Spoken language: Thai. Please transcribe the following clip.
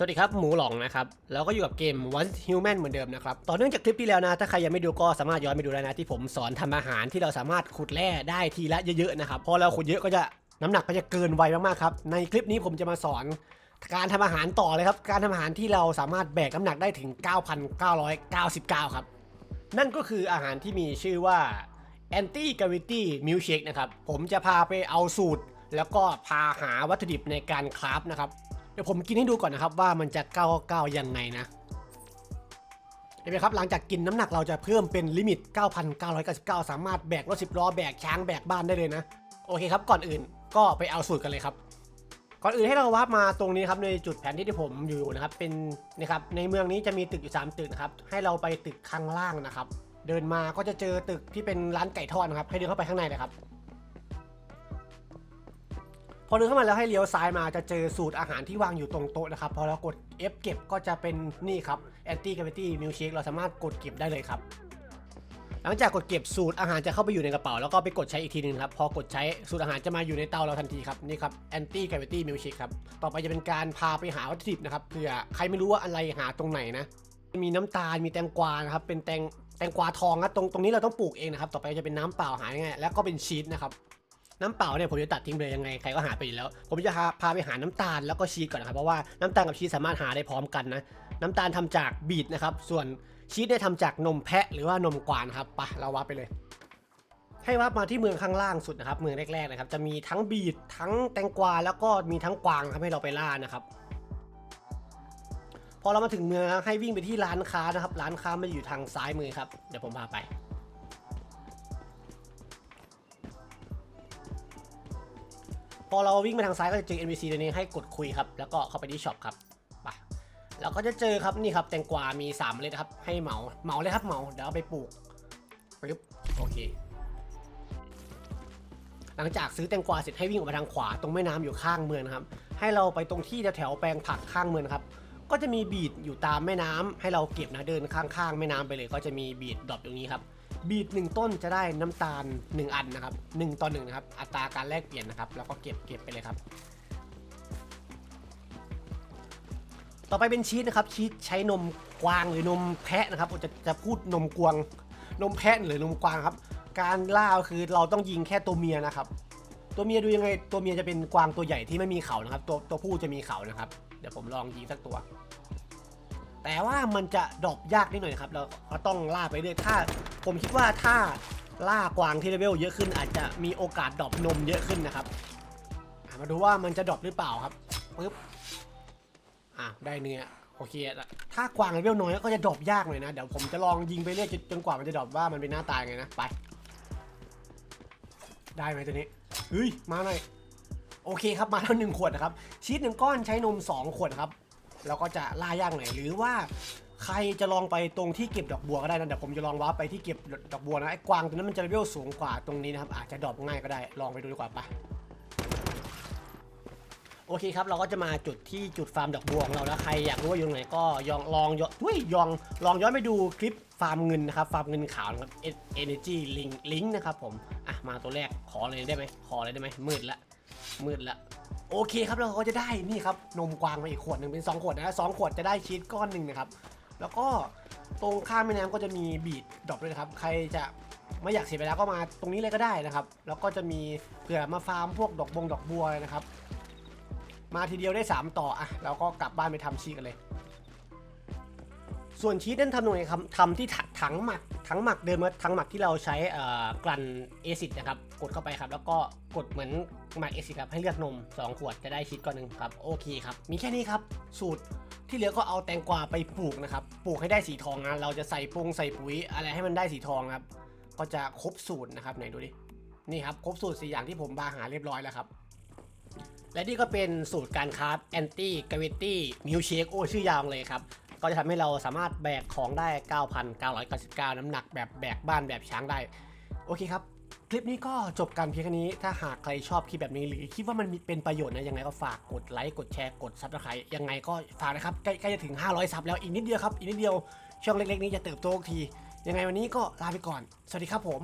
สวัสดีครับ หมูหลองนะครับ แล้วก็อยู่กับเกม Once Human เหมือนเดิมนะครับ ต่อเนื่องจากคลิปที่แล้วนะ ถ้าใครยังไม่ดูก็สามารถย้อนไปดูได้นะ ที่ผมสอนทำอาหารที่เราสามารถขุดแร่ได้ทีละเยอะๆนะครับ พอเราขุดเยอะก็จะน้ำหนักก็จะเกินไวมากๆครับ ในคลิปนี้ผมจะมาสอนการทำอาหารต่อเลยครับ การทำอาหารที่เราสามารถแบกน้ำหนักได้ถึง 9,999 ครับ นั่นก็คืออาหารที่มีชื่อว่า Anti Gravity Milkshake นะครับ ผมจะพาไปเอาสูตร แล้วก็พาหาวัตถุดิบในการคราฟนะครับ ดี๋ยวผมกินให้ดูก่อนนะครับว่ามันจะ999ยังไงนะเห็นไหมครับหลังจากกินน้ำหนักเราจะเพิ่มเป็นลิมิต 9,999 สามารถแบกรถสิบล้อแบกช้างแบกบ้านได้เลยนะ โอเคครับก่อนอื่นก็ไปเอาสูตรกันเลยครับ ก่อนอื่นให้เราวาร์ปมาตรงนี้ครับในจุดแผนที่ที่ผมอยู่นะครับเป็นนะครับในเมืองนี้จะมีตึกอยู่ 3 ตึกนะครับให้เราไปตึกข้างล่างนะครับ เดินมาก็จะเจอตึกที่เป็นร้านไก่ทอดนะครับให้เดินเข้าไปข้างในเลยครับ พอเดินเข้ามาแล้วให้เลี้ยวซ้ายมาจะเจอสูตรอาหารที่วางอยู่ตรงโต๊ะนะครับ พอเรากด F เก็บก็จะเป็นนี่ครับ Anti Gravity Milkshake เราสามารถกดเก็บได้เลยครับ หลังจากกดเก็บสูตรอาหารจะเข้าไปอยู่ในกระเป๋า แล้วก็ไปกดใช้อีกทีหนึงครับ พอกดใช้สูตรอาหารจะมาอยู่ในเตาเราทันทีครับ นี่ครับ Anti Gravity Milkshake ครับ ต่อไปจะเป็นการพาไปหาวัตถุดิบนะครับเผื่อใครไม่รู้ว่าอะไรหาตรงไหนนะมีน้ำตาลมีแตงกวานะครับเป็นแตงแตงกวาทองนะตรงตรงนี้เราต้องปลูกเองนะครับต่อไปจะเป็นน้ำเปล่าหาง่ายแล้วก็เป็นชีสนะครับ น้ำเปล่าเนี่ยผมจะตัดทิ้งไปเลยยังไงใครก็หาไปอยู่แล้ว ผมจะพาพาไปหาน้ำตาลแล้วก็ชีสก่อนนะครับเพราะว่าน้ำตาลกับชีสสามารถหาได้พร้อมกันนะน้ำตาลทำจากบีทนะครับส่วนชีสเนี่ยทำจากนมแพะหรือว่านมกวางนครับปะเราวับไปเลย ให้วับมาที่เมืองข้างล่างสุดนะครับเมืองแรกๆนะครับจะมีทั้งบีททั้งแตงกวาแล้วก็มีทั้งกวางครับให้เราไปล่านะครับพอเรามาถึงเมืองให้วิ่งไปที่ร้านค้านะครับ ร้านค้ามันอยู่ทางซ้ายมือครับ เดี๋ยวผมพาไป พอเราวิ่งไปทางซ้ายก็จะเจอ NPC ตัวนี้ให้กดคุยครับ แล้วก็เข้าไปที่ช็อปครับไปแล้วก็จะเจอครับนี่ครับแตงกวา มี3เมล็ดครับ ให้เหมา เหมาเลยครับเหมา เดี๋ยวเอาไปปลูกปึ๊บโอเค หลังจากซื้อแตงกวาเสร็จให้วิ่งออกไปทางขวาตรงแม่น้ำอยู่ข้างเมืองครับ ให้เราไปตรงที่แถวแปลงผักข้างเมืองครับ ก็จะมีบีดอยู่ตามแม่น้ำให้เราเก็บนะเดินข้างๆแม่น้ำไปเลย ก็จะมีบีดดรอปตรงนี้ครับ บีดหนึ่งต้นจะได้น้ำตาล 1 อันนะครับ1ต่อ1นะครับอัตราการแลกเปลี่ยนนะครับ แล้วก็เก็บเก็บไปเลยครับ ต่อไปเป็นชีสนะครับชีสใช้นมกวางหรือนมแพะนะครับจะจะพูดนมกวางนมแพะหรือนมกวางครับ การล่าคือเราต้องยิงแค่ตัวเมียนะครับ ตัวเมียดูยังไงตัวเมียจะเป็นกวางตัวใหญ่ที่ไม่มีเขานะครับ ตัวตัวผู้จะมีเขานะครับ เดี๋ยวผมลองยิงสักตัว แต่ว่ามันจะดรอปยากนิดหน่อยครับเราก็ต้องล่าไปเรื่อยถ้า ผมคิดว่าถ้าล่ากวางที่เลเวลเยอะขึ้น อาจจะมีโอกาสดรอปนมเยอะขึ้นนะครับมาดูว่ามันจะดรอปหรือเปล่าครับปึ๊บอะได้เนื้อโอเคละถ้ากวางเลเวลน้อยก็จะดรอปยากหน่อยนะเดี๋ยวผมจะลองยิงไปเรื่อยจนกว่ามันจะดรอปว่ามันเป็นหน้าตายไงนะไป ได้ไหมตัวนี้เฮ้ยมาหน่อยโอเคครับมาแล้วหนึ่งขวดนะครับชีสหนึ่งก้อนใช้นมสองขวดครับ เราก็จะล่ายากหน่อยหรือว่าใครจะลองไปตรงที่เก็บดอกบัวก็ได้นะเดี๋ยวผมจะลองว้าไปที่เก็บดอกบัวนะไอ้กวางตัวนั้นมันจะเลเวลสูงกว่าตรงนี้นะครับอาจจะดรอปง่ายก็ได้ลองไปดูดีกว่าปะโอเคครับเราก็จะมาจุดที่จุดฟาร์มดอกบัวของเราแล้วใครอยากรู้ว่าอยู่ตรงไหนก็ยองลองย้อนเฮ้ยยองลองย้อนไปดูคลิปฟาร์มเงินนะครับฟาร์มเงินขาวนะครับ energy link link นะครับผมอะมาตัวแรกขอเลยได้ไหมขอเลยได้ไหมมืดละมืดละ โอเคครับเราก็จะได้นี่ครับนมกวางมาอีกขวดหนึ่งเป็น 2 ขวดนะสองขวดจะได้ชีสก้อนหนึ่งนะครับ แล้วก็ตรงข้ามแม่น้ำก็จะมีบีดดรอปด้วยนะครับ ใครจะไม่อยากเสียไปแล้วก็มาตรงนี้เลยก็ได้นะครับ แล้วก็จะมีเผื่อมาฟาร์มพวกดอกบงดอกบัวนะครับ มาทีเดียวได้ 3 ต่ออะเราก็กลับบ้านไปทำชีกันเลย ส่วนชีสนั้นทำตรงไหนครับทำที่ถังหมักถังหมักเดิมถังหมักที่เราใช้กลั่นเอซิดนะครับ กดเข้าไปครับ แล้วก็กดเหมือนหมักเอซิดครับให้เลือกนม 2 ขวดจะได้ชีสก้อนหนึ่งครับโอเคครับ มีแค่นี้ครับสูตรที่เหลือก็เอาแตงกวาไปปลูกนะครับปลูกให้ได้สีทองนะเราจะใส่ปรุงใส่ปุ๋ยอะไรให้มันได้สีทองครับ ก็จะครบสูตรนะครับไหนดูดินี่ครับครบสูตรสี่อย่างที่ผมบาหาเรียบร้อยแล้วครับและนี่ก็เป็นสูตรการคราฟแอนตี้กราวิตี้มิลเชคโอ้ชื่อยาวเลยครับ ก็จะทำให้เราสามารถแบกของได้ 9,999 น้ำหนักแบบแบกบ้านแบบช้างได้ โอเคครับ คลิปนี้ก็จบกันเพียงแค่นี้ ถ้าหากใครชอบคลิปแบบนี้หรือคิดว่ามันมเป็นประโยชน์นะยังไงก็ฝากกดไลค์กดแชร์กดซับสไครต์ยังไงก็ฝากนะครับใกล้จะถึง 500ซับแล้วอีกนิดเดียวครับอีกนิดเดียวช่องเล็กๆนี้จะเติบโตทียังไงวันนี้ก็ลาไปก่อน สวัสดีครับผม